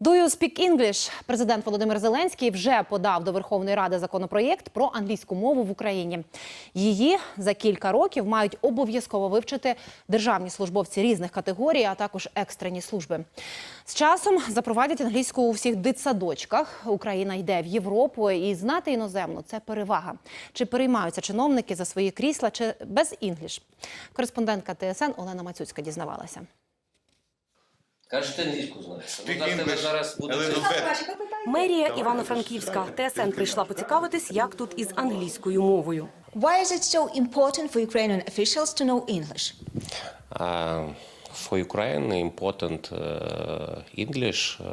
Do you speak English? Президент Володимир Зеленський вже подав до Верховної Ради законопроєкт про англійську мову в Україні. Її за кілька років мають обов'язково вивчити державні службовці різних категорій, а також екстрені служби. З часом запровадять англійську у всіх дитсадочках. Україна йде в Європу, і знати іноземну це перевага. Чи переймаються чиновники за свої крісла, чи без інгліш? Кореспондентка ТСН Олена Мацюцька дізнавалася. Кажеш, ти англійську знаєш. Ну, Speak зараз тебе English зараз буде це- little. Мерія Івано-Франківська. ТСН прийшла поцікавитись, як тут із англійською мовою. Why is it so important for Ukrainian officials to know English? Uh, for Ukraine, important uh, English uh,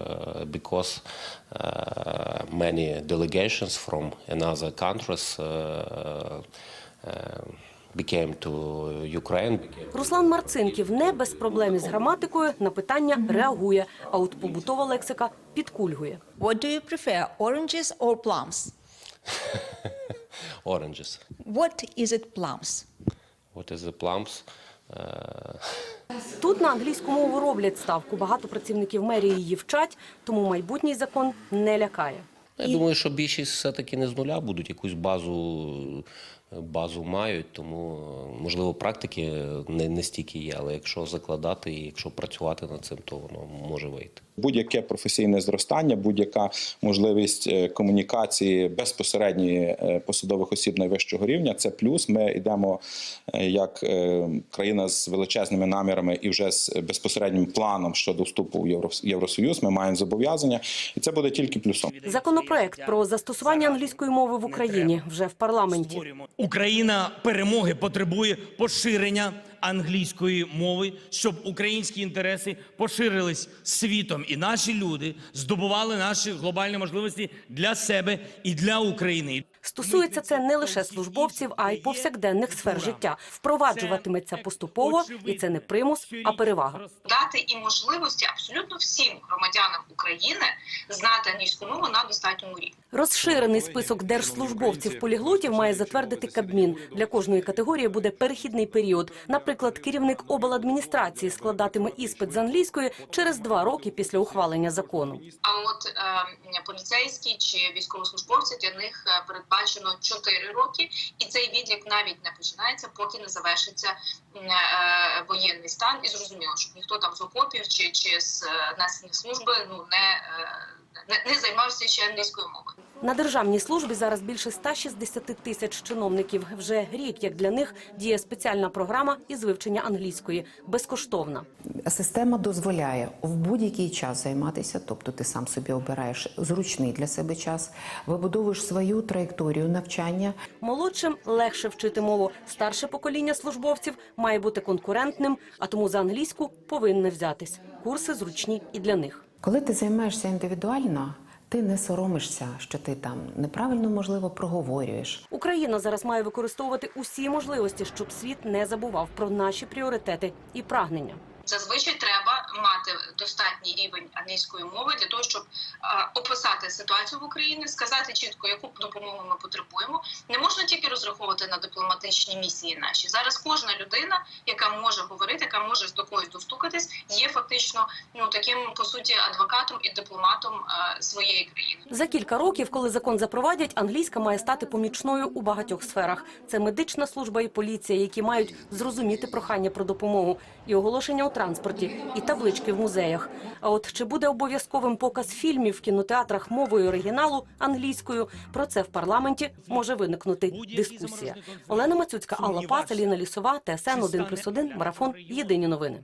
because uh, many delegations from another countries uh, uh, became to Ukraine. Руслан Марцинків не без проблем із граматикою на питання реагує, а от побутова лексика підкульгує. What do you prefer, oranges or plums? oranges. What is it, plums? What is the plums? Тут на англійську мову роблять ставку. Багато працівників мерії її вчать, тому майбутній закон не лякає. Я думаю, що більшість все-таки не з нуля будуть якусь базу, базу мають, тому е, можливо практики не, не стільки є, але якщо закладати і якщо працювати над цим, то воно може вийти. Будь-яке професійне зростання, будь-яка можливість е, комунікації безпосередньої е, посадових осіб найвищого рівня це плюс. Ми йдемо е, як е, країна з величезними намірами і вже з безпосереднім планом щодо вступу в Євро- Євросоюз. Ми маємо зобов'язання, і це буде тільки плюсом. Законопроект про застосування англійської мови в Україні вже в парламенті. Україна перемоги потребує поширення англійської мови, щоб українські інтереси поширились світом, і наші люди здобували наші глобальні можливості для себе і для України. Стосується це не лише службовців, а й повсякденних сфер життя. Впроваджуватиметься поступово, і це не примус, а перевага. дати і можливості абсолютно всім громадянам України знати англійську мову на достатньому рівні. Розширений список держслужбовців-поліглотів має затвердити Кабмін. Для кожної категорії буде перехідний період. Наприклад, керівник обладміністрації складатиме іспит з англійської через два роки після ухвалення закону. А от е, поліцейські чи військовослужбовці для них е, передбачено 4 роки, і цей відлік навіть не починається, поки не завершиться е, воєнний стан. І зрозуміло, щоб ніхто там з окопів чи, чи з е, служби ну не, е, не, не займався ще англійською мовою. На державній службі зараз більше 160 тисяч чиновників. Вже рік, як для них, діє спеціальна програма із вивчення англійської, безкоштовна. Система дозволяє в будь-який час займатися, тобто ти сам собі обираєш зручний для себе час, вибудовуєш свою траєкторію навчання. Молодшим легше вчити мову. Старше покоління службовців має бути конкурентним, а тому за англійську повинне взятись. Курси зручні і для них. Коли ти займаєшся індивідуально, ти не соромишся, що ти там неправильно можливо проговорюєш. Україна зараз має використовувати усі можливості, щоб світ не забував про наші пріоритети і прагнення. Зазвичай треба мати достатній рівень англійської мови для того, щоб описати ситуацію в Україні, сказати чітко, яку допомогу ми потребуємо. Не можна тільки розраховувати на дипломатичні місії наші. Зараз кожна людина, яка може говорити, яка може до когось достукатись, є фактично ну таким по суті адвокатом і дипломатом своєї країни. За кілька років, коли закон запровадять, англійська має стати помічною у багатьох сферах. Це медична служба і поліція, які мають зрозуміти прохання про допомогу, і оголошення у транспорті, і таблички в музеях. А от чи буде обов'язковим показ фільмів в кінотеатрах мовою оригіналу англійською? Про це в парламенті може виникнути дискусія. Олена Мацюцька, Алла Пац, Аліна Лісова, ТСН 1+,1, Марафон. Єдині новини.